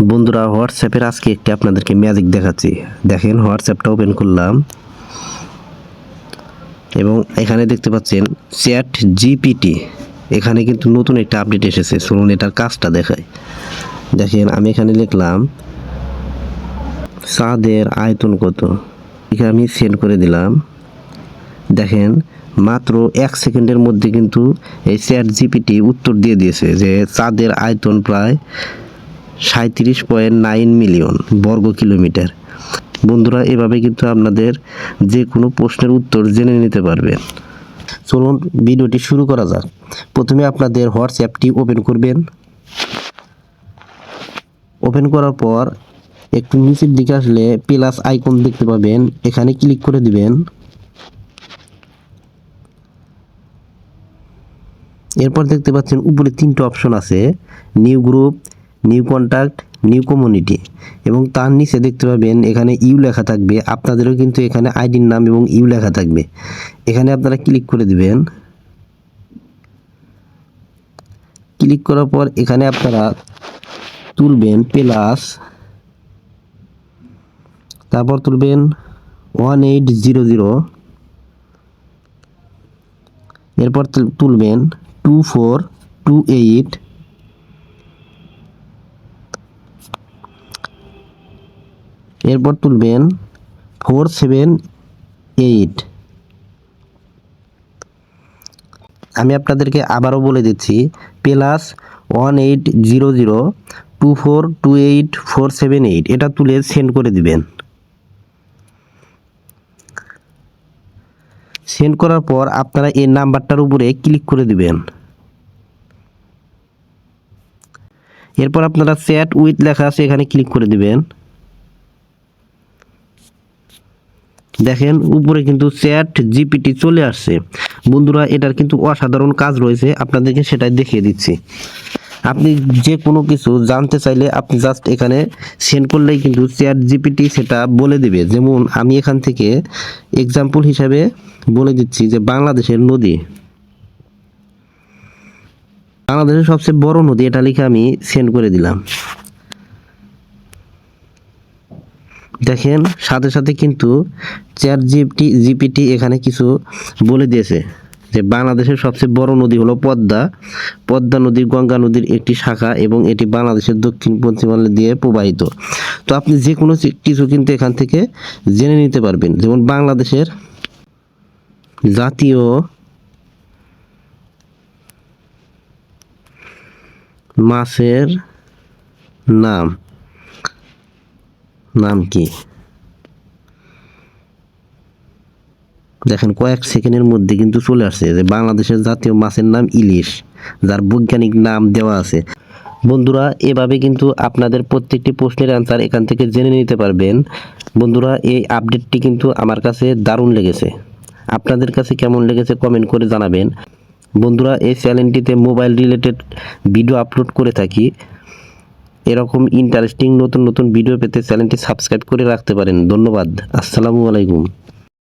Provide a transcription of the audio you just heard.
বন্ধুরা, হোয়াটসঅ্যাপের আজকে একটি আপনাদেরকে ম্যাজিক দেখাচ্ছি। দেখেন, হোয়াটসঅ্যাপটা ওপেন করলাম। এবং এখানে দেখতে পাচ্ছেন চ্যাট জিপিটি এখানে কিন্তু নতুন একটা আপডেট এসেছে। চলুন এটার কাজটা দেখায় দেখেন, আমি এখানে লিখলাম চাঁদের আয়তন কত? এখানে আমি সেন্ড করে দিলাম। দেখেন, মাত্র এক সেকেন্ডের মধ্যে কিন্তু এই চ্যাট জিপিটি উত্তর দিয়ে দিয়েছে যে চাঁদের আয়তন প্রায় সাঁত্রিশ পয়েন্ট নাইন মিলিয়ন বর্গ কিলোমিটার। বন্ধুরা, এভাবে কিন্তু আপনাদের যে কোনো প্রশ্নের উত্তর জেনে নিতে পারবেন চলুন, ভিডিওটি শুরু করা যাক। প্রথমে আপনাদের হোয়াটসঅ্যাপটি ওপেন করবেন। ওপেন করার পর একটু নিচের দিকে আসলে প্লাস আইকন দেখতে পাবেন। এখানে ক্লিক করে দিবেন। এরপর দেখতে পাচ্ছেন উপরে তিনটে অপশন আছে। New group new contact new community এবং তার নিচে দেখতে পাবেন এখানে ইউ লেখা থাকবে। আপনাদেরও কিন্তু এখানে আইডির নাম এবং ইউ লেখা থাকবে। এখানে আপনারা ক্লিক করে দিবেন। ক্লিক করার পর এখানে আপনারা তুলবেন প্লাস তারপর তুলবেন ওয়ান এইট জিরো জিরো এরপর তুলবেন টু ফোর টু এইট এরপর তুলবেন ফোর সেভেন এইট। আমি আপনাদেরকে আবারও বলে দিচ্ছি, plus one eight zero zero two four two eight four seven eight, এটা তুলে সেন্ড করে দিবেন। সেন্ড করার পর আপনারা এই নাম্বারটার উপরে ক্লিক করে দিবেন। এরপর আপনারা চ্যাট উইথ লেখা আছে, এখানে ক্লিক করে দিবেন। দেখেন, উপরে কিন্তু চ্যাট জিপিটি চলে আসছে। বন্ধুরা, এটার কিন্তু অসাধারণ কাজ রয়েছে, আপনাদেরকে সেটাই দেখিয়ে দিচ্ছি। আপনি যে কোনো কিছু জানতে চাইলে আপনি জাস্ট এখানে সেন্ড করলেই কিন্তু চ্যাট জিপিটি সেটা বলে দিবে। যেমন, আমি এখান থেকে এক্সাম্পল হিসাবে বলে দিচ্ছি যে বাংলাদেশের নদী। বাংলাদেশের সবচেয়ে বড় নদী, এটা লিখে আমি সেন্ড করে দিলাম। দেখেন, সাথে সাথে কিন্তু চ্যাট জিপিটি জিপিটি এখানে কিছু বলে দিয়েছে যে বাংলাদেশের সবচেয়ে বড় নদী হলো পদ্মা। পদ্মা নদী গঙ্গা নদীর একটি শাখা এবং এটি বাংলাদেশের দক্ষিণ পশ্চিমাঞ্চল দিয়ে প্রবাহিত। তো আপনি যে কোনো কিছু কিন্তু এখান থেকে জেনে নিতে পারবেন। যেমন বাংলাদেশের জাতীয় মাছের নাম। নাম কি? দেখেন, কয়েক সেকেন্ডের মধ্যে কিন্তু চলে আসছে যে বাংলাদেশের জাতীয় মাছের নাম ইলিশ, যার বৈজ্ঞানিক নাম দেওয়া আছে। বন্ধুরা, এভাবে কিন্তু আপনাদের প্রত্যেকটি প্রশ্নের অ্যান্সার এখান থেকে জেনে নিতে পারবেন। বন্ধুরা, এই আপডেটটি কিন্তু আমার কাছে দারুণ লেগেছে। আপনাদের কাছে কেমন লেগেছে কমেন্ট করে জানাবেন। বন্ধুরা, এই চ্যানেলটিতে মোবাইল রিলেটেড ভিডিও আপলোড করে থাকি। এরকম ইন্টারেস্টিং নতুন নতুন ভিডিও পেতে চ্যানেলটি সাবস্ক্রাইব করে রাখতে পারেন। ধন্যবাদ। আসসালামু আলাইকুম।